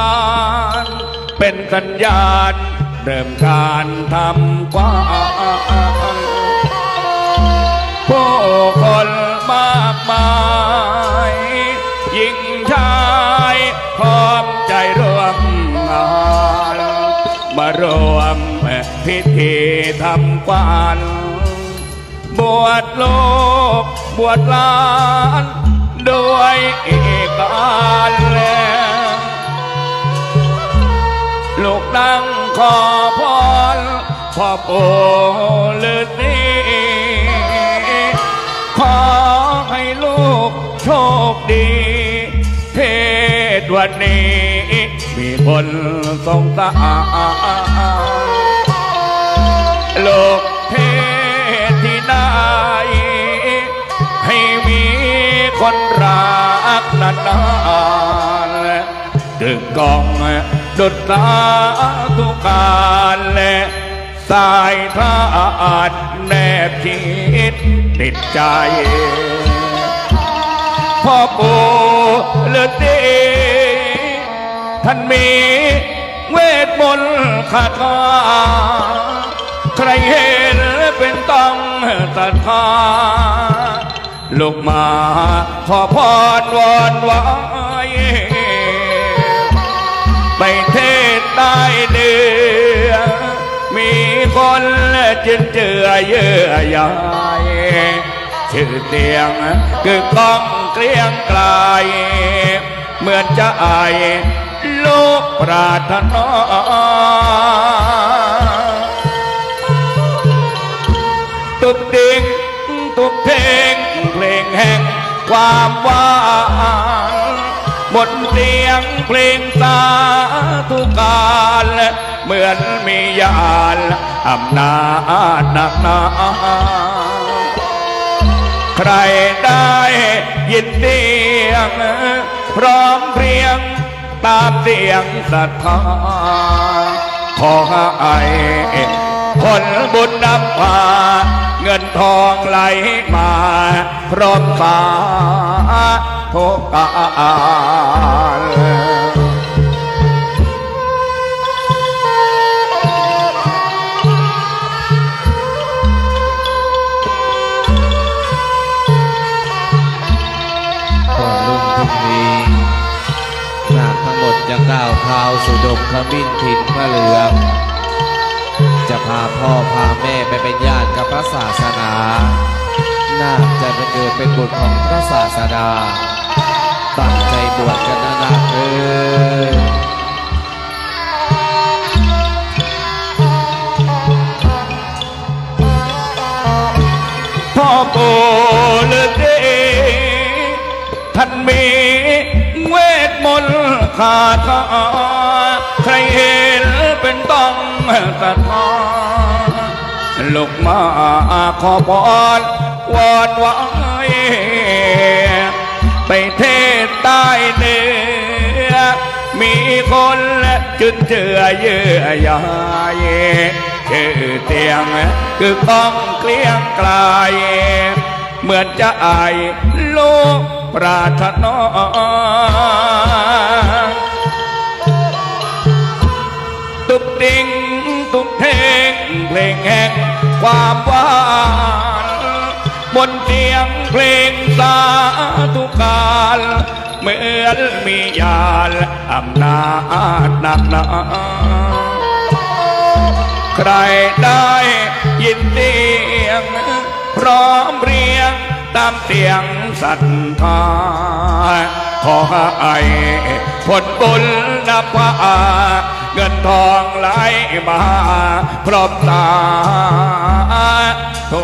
การเป็นสัญญาณเริ่มการทำความผู้คนมากมายหญิงชายพร้อมใจร่วมงานมารวมพิธีทำกวนบวชโลกบวชลาน ด้วยเอการแล้ว อพรพ่อปู่ฤาษีขอให้ลูกโชคดี เทศวันนี้ มีคนสงสารลูกเทศที่ไหนให้มีคนรักนานๆตึกกองดุดตาทุกการและ สายทานแนบชิดติดใจ พ่อปู่ฤาษีท่านมีเวทมนต์คาถาใครเห็นเป็นต้องศรัทธาลูกมาขอพรวอนไว้ไปเทศใต้เดือมี คนจินเจือเยื่อใยชื่อเตียงคือกองเกลียงไกลายเหมือนจะอายลูกปรารถนาตุกติงตุกเพลงเพลงแห่งความหวา เสียงเพลงสาธุการเหมือนมียานอำนาจหนักหนาใครได้ยินเสียง พร้อมเพรียงตามเสียงศรัทธาขอให้ผลบุญนำพาเงินทองไหลมา พร้อมฟ้าทุกกา สู่ดมขมิ้นทินพระเหลือง จะพาพ่อพาแม่ไปเป็นญาติกับพระศาสนา น่าจะไปเกิดเป็นบุตรของพระศาสดาตั้งใจบวชกันนะนเอ้ยพ่อปู่ฤาษีท่านมีเวทมนต์คาถา รเห็นเป็นต้องศรัทธาลูกมาขอพรวอนไว้ไปเทศใต้เนือมีคนจุดเจือเยื่อใยชื่อเตียงคือกองเกลียงกลายเหมือนจะอายลูกปราถนา งเพลงแห่งความหวานบนเตียงเพลงสาธุการเหมือนมียานอำนาจหนักหนาใครได้ยินเสียง พร้อมเรียงตามเสียงศรัทธาขอให้ผลบุญนภา เงินทองไหลมาพร้อมตาโท